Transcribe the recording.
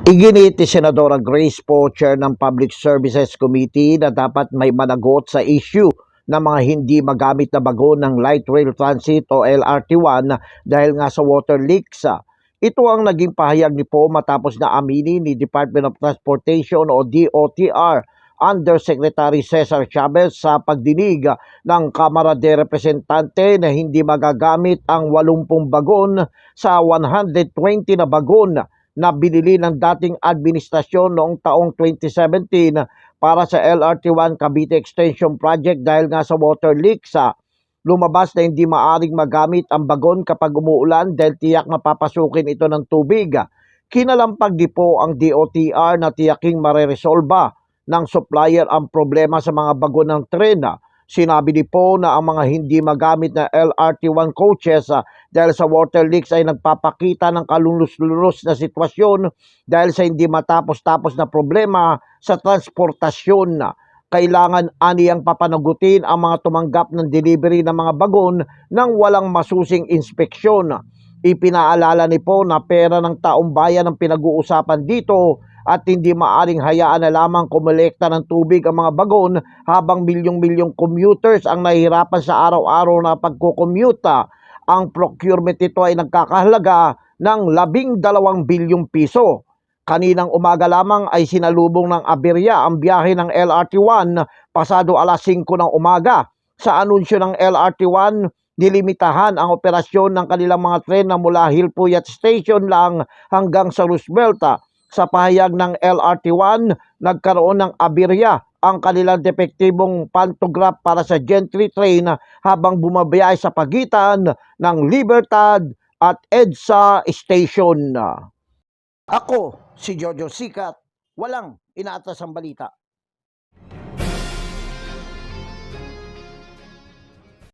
Iginit ni Senadora Grace Poe, Chair ng Public Services Committee na dapat may managot sa issue ng mga hindi magamit na bago ng Light Rail Transit o LRT1 dahil nga sa water leaks. Ito ang naging pahayag ni Poe matapos na aminin ni Department of Transportation o DOTR Undersecretary Cesar Chavez sa pagdinig ng Kamara de Representante na hindi magagamit ang 80 bagon sa 120 na bagon na binili ng dating administrasyon noong taong 2017 para sa LRT1 Cavite Extension Project dahil nga sa water leaks. ah, lumabas na hindi maaring magamit ang bagon kapag umuulan dahil tiyak na papasukin ito ng tubig. Kinalampag di po ang DOTR na tiyaking mareresolba ng supplier ang problema sa mga bagon ng tren. Sinabi ni po na ang mga hindi magamit na LRT1 coaches ah, dahil sa water leaks ay nagpapakita ng kalulus-lulus na sitwasyon dahil sa hindi matapos-tapos na problema sa transportasyon. Kailangan aniyang papanagutin ang mga tumanggap ng delivery ng mga bagon nang walang masusing inspeksyon. Ipinaalala ni po na pera ng taong bayan ang pinag-uusapan dito at hindi maaring hayaan na lamang kumolekta ng tubig ang mga bagon habang milyong-milyong commuters ang nahihirapan sa araw-araw na pagkukommute. Ang procurement nito ay nagkakahalaga ng labing dalawang bilyong piso. Kaninang umaga lamang ay sinalubong ng aberya ang biyahe ng LRT1 pasado alas 5 ng umaga. Sa anunsyo ng LRT1, nilimitahan ang operasyon ng kanilang mga tren na mula Hilpuyat Station lang hanggang sa Roosevelt. Sa pahayag ng LRT1, nagkaroon ng aberya ang kanilang depektibong pantograph para sa Gentry train habang bumabiyahe sa pagitan ng Libertad at EDSA Station. Ako, si Jojo Sikat, walang inaatas ang balita.